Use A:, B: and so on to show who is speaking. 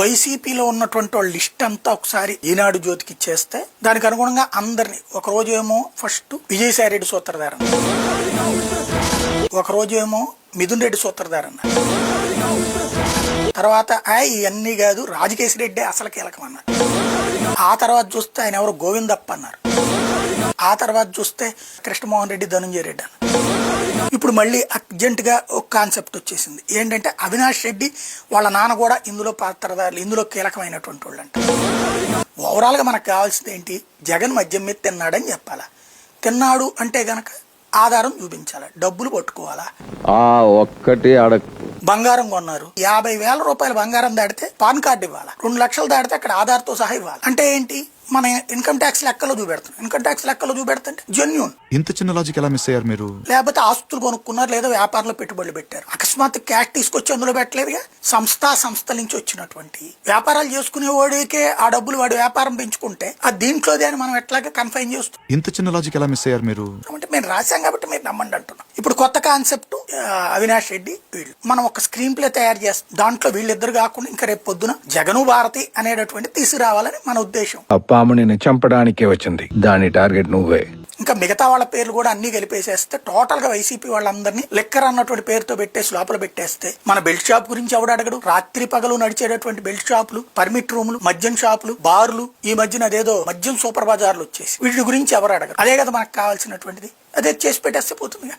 A: వైసీపీలో ఉన్నటువంటి వాళ్ళ లిస్ట్ అంతా ఒకసారి ఈనాడు జ్యోతికి ఇచ్చేస్తే దానికి అనుగుణంగా అందరిని ఒక రోజు ఏమో ఫస్ట్ విజయసాయి రెడ్డి సూత్రధారణ ఒక రోజు ఏమో మిథున్ రెడ్డి సూత్రధారణ తర్వాత ఆ ఇవన్నీ కాదు రాజకేశ్ రెడ్డి అసలు కీలకం అన్నారు ఆ తర్వాత చూస్తే ఆయన ఎవరు గోవిందప్ప అన్నారు. ఆ తర్వాత చూస్తే కృష్ణమోహన్ రెడ్డి ధనుంజయ రెడ్డి అని. ఇప్పుడు మళ్ళీ అర్జెంట్గా ఒక కాన్సెప్ట్ వచ్చేసింది. ఏంటంటే అవినాష్ రెడ్డి వాళ్ళ నాన్న కూడా ఇందులో పాత్రధారులు ఇందులో కీలకమైనటువంటి వాళ్ళు అంట ఓవరాల్గా మనకు కావాల్సింది ఏంటి? జగన్ మద్యం మీద తిన్నాడని చెప్పాలా. తిన్నాడు అంటే గనక ఆధారం చూపించాలి డబ్బులు పట్టుకోవాలా?
B: ఒక్కటి ఆడ
A: బంగారం కొన్నారు. యాభై వేల రూపాయల బంగారం దాడితే పాన్ కార్డు ఇవ్వాలి? రెండు లక్షలు దాడితే అక్కడ ఆధార్తో సహా ఇవ్వాలి? అంటే ఏంటి? మన ఇన్కమ్ ట్యాక్స్ లెక్కలో చూపెడతాం ఇన్కమ్ ట్యాక్స్ లెక్కలో చూపెడుతుంటే జెన్యున్
C: ఇంత చిన్న లాజిక్ ఎలా మిస్ అయ్యారు మీరు?
A: లేకపోతే ఆస్తులు కొనుక్కున్నారు లేదా వ్యాపారంలో పెట్టుబడులు పెట్టారు. అకస్మాత్ క్యాష్ తీసుకొచ్చి అందులో పెట్టలేదుగా? సంస్థ సంస్థల నుంచి వచ్చినటువంటి వ్యాపారాలు చేసుకునే వాడికే ఆ డబ్బులు వాడి వ్యాపారం పెంచుకుంటే ఆ దీంట్లోదే అని మనం ఎట్లాగా కన్ఫైన్ చేస్తాం?
C: ఇంత చిన్న లాజిక్ ఎలా మిస్ అయ్యారు మీరు?
A: మేము రాశాం కాబట్టి మీరు నమ్మండి అంటున్నాం. ఇప్పుడు కొత్త కాన్సెప్ట్ అవినాష్ రెడ్డి వీళ్ళు. మనం ఒక స్క్రీన్ ప్లే తయారు చేస్తాం. దాంట్లో వీళ్ళిద్దరు కాకుండా ఇంకా రేపు పొద్దున జగను భారతి అనేటటువంటి తీసుకురావాలని మన ఉద్దేశం.
D: ఆ పాముని చంపడానికే వచ్చింది. దాని టార్గెట్ నువ్వే.
A: ఇంకా మిగతా వాళ్ళ పేర్లు కూడా అన్ని కలిపేసేస్తే టోటల్గా వైసీపీ వాళ్ళందరినీ లెక్కర్ అన్నటువంటి పేరుతో పెట్టేసి లోపల పెట్టేస్తే మన బెల్ట్ షాప్ గురించి ఎవడు అడగడు. రాత్రి పగలు నడిచేటటువంటి బెల్ట్ షాపులు పర్మిట్ రూములు మద్యం షాపులు బార్లు ఈ మధ్యన అదేదో మద్యం సూపర్ బజార్లు వచ్చేసి వీటి గురించి ఎవరు అడగరు. అదే కదా మనకు కావాల్సినటువంటిది. అదే చేసి పెట్టేస్తే పోతుందిగా.